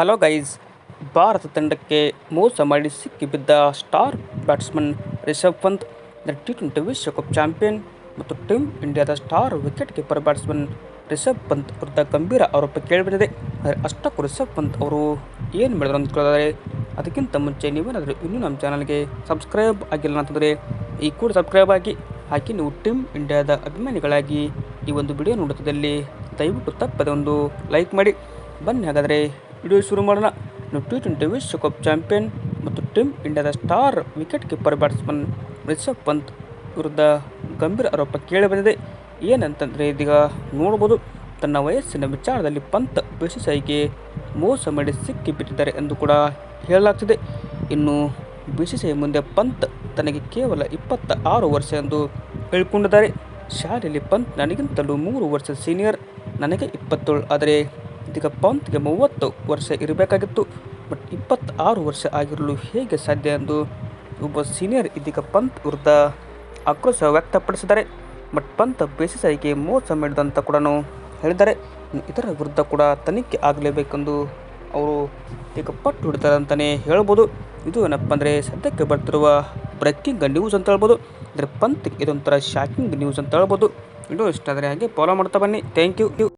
Hello guys, Bharat ತಂಡಕ್ಕೆ ಮೋಸ ಮಾಡಿ ಸಿಕ್ಕಿಬಿದ್ದ star batsman Rishabh Pant T twenty ವಿಶ್ವಕಪ್ ಚಾಂಪಿಯನ್ ಮತ್ತು ಟೀಮ್ ಇಂಡಿಯಾದ star wicket keeper batsman Rishabh Pant ವಿರುದ್ಧ ಗಂಭೀರ ಆರೋಪ ಕೇಳಿಬಂದಿದೆ. ಆದರೆ ಅಷ್ಟಕ್ಕೂ ರಿಷಬ್ ಪಂತ್ ಅವರು ಏನು ಮಾಡಿದ್ರು ಅಂತ ಕೇಳಿದರೆ, ಅದಕ್ಕಿಂತ ಮುಂಚೆ ನೀವೇನಾದರೂ ಇನ್ನೂ ನಮ್ಮ ಚಾನಲ್ಗೆ ಸಬ್ಸ್ಕ್ರೈಬ್ ಆಗಿಲ್ಲ ಅಂತಂದರೆ, ಈ ಕೂಡ ಸಬ್ಸ್ಕ್ರೈಬ್ ಆಗಿ, ಹಾಗೆ ನೀವು ಟೀಮ್ ಇಂಡಿಯಾದ ಅಭಿಮಾನಿಗಳಾಗಿ ಈ ಒಂದು ವಿಡಿಯೋ ನೋಡುತ್ತದಲ್ಲಿ ದಯವಿಟ್ಟು ತಪ್ಪದೆ ಒಂದು ಲೈಕ್ ಮಾಡಿ. ಬನ್ನಿ ಹಾಗಾದರೆ ವಿಡಿಯೋ ಶುರು ಮಾಡೋಣ. ನೀವು ಟಿ ಟ್ವೆಂಟಿ ವಿಶ್ವಕಪ್ ಚಾಂಪಿಯನ್ ಮತ್ತು ಟೀಮ್ ಇಂಡಿಯಾದ star wicket keeper batsman Rishabh Pant ವಿರುದ್ಧ ಗಂಭೀರ ಆರೋಪ ಕೇಳಿ ಬಂದಿದೆ ಏನಂತಂದರೆ ಇದೀಗ ನೋಡ್ಬೋದು, ತನ್ನ ವಯಸ್ಸಿನ ವಿಚಾರದಲ್ಲಿ ಪಂತ್ ಬಿಸಿಸಿಐಗೆ ಮೋಸ ಮಾಡಿ ಸಿಕ್ಕಿಬಿಟ್ಟಿದ್ದಾರೆ ಎಂದು ಕೂಡ ಹೇಳಲಾಗ್ತಿದೆ. ಇನ್ನು ಬಿಸಿಸಿಐ ಮುಂದೆ ಪಂತ್ ತನಗೆ ಕೇವಲ ಇಪ್ಪತ್ತ ಆರು ವರ್ಷ ಎಂದು ಹೇಳಿಕೊಂಡಿದ್ದಾರೆ. ಶಾಲೆಯಲ್ಲಿ ಪಂತ್ ನನಗಿಂತಲೂ ಮೂರು ವರ್ಷ ಸೀನಿಯರ್, ನನಗೆ ಇಪ್ಪತ್ತೇಳು, ಆದರೆ ಇದೀಗ ಪಂತ್ಗೆ ಮೂವತ್ತು ವರ್ಷ ಇರಬೇಕಾಗಿತ್ತು. ಬಟ್ ಇಪ್ಪತ್ತಾರು ವರ್ಷ ಆಗಿರಲು ಹೇಗೆ ಸಾಧ್ಯ ಎಂದು ಒಬ್ಬ ಸೀನಿಯರ್ ಇದೀಗ ಪಂತ್ ವಿರುದ್ಧ ಆಕ್ರೋಶ ವ್ಯಕ್ತಪಡಿಸಿದ್ದಾರೆ. ಬಟ್ ಪಂತ್ ಬೇಸಿಸಾಯಿಗೆ ಮೋಸ ಮಾಡಿದಂತ ಕೂಡ ಹೇಳಿದ್ದಾರೆ. ಇದರ ವಿರುದ್ಧ ಕೂಡ ತನಿಖೆ ಆಗಲೇಬೇಕೆಂದು ಅವರು ಈಗ ಪಟ್ಟು ಹಿಡಿತಾರೆ ಅಂತಲೇ ಹೇಳ್ಬೋದು. ಇದು ಏನಪ್ಪ ಅಂದರೆ ಸದ್ಯಕ್ಕೆ ಬರ್ತಿರುವ ಬ್ರೇಕಿಂಗ್ ನ್ಯೂಸ್ ಅಂತ ಹೇಳ್ಬೋದು. ಅಂದರೆ ಪಂತ್ ಇದೊಂಥರ ಶಾಕಿಂಗ್ ನ್ಯೂಸ್ ಅಂತ ಹೇಳ್ಬೋದು. ಇದು ಇಷ್ಟ ಆದರೆ ಹಾಗೆ ಫಾಲೋ ಮಾಡ್ತಾ ಬನ್ನಿ. Thank you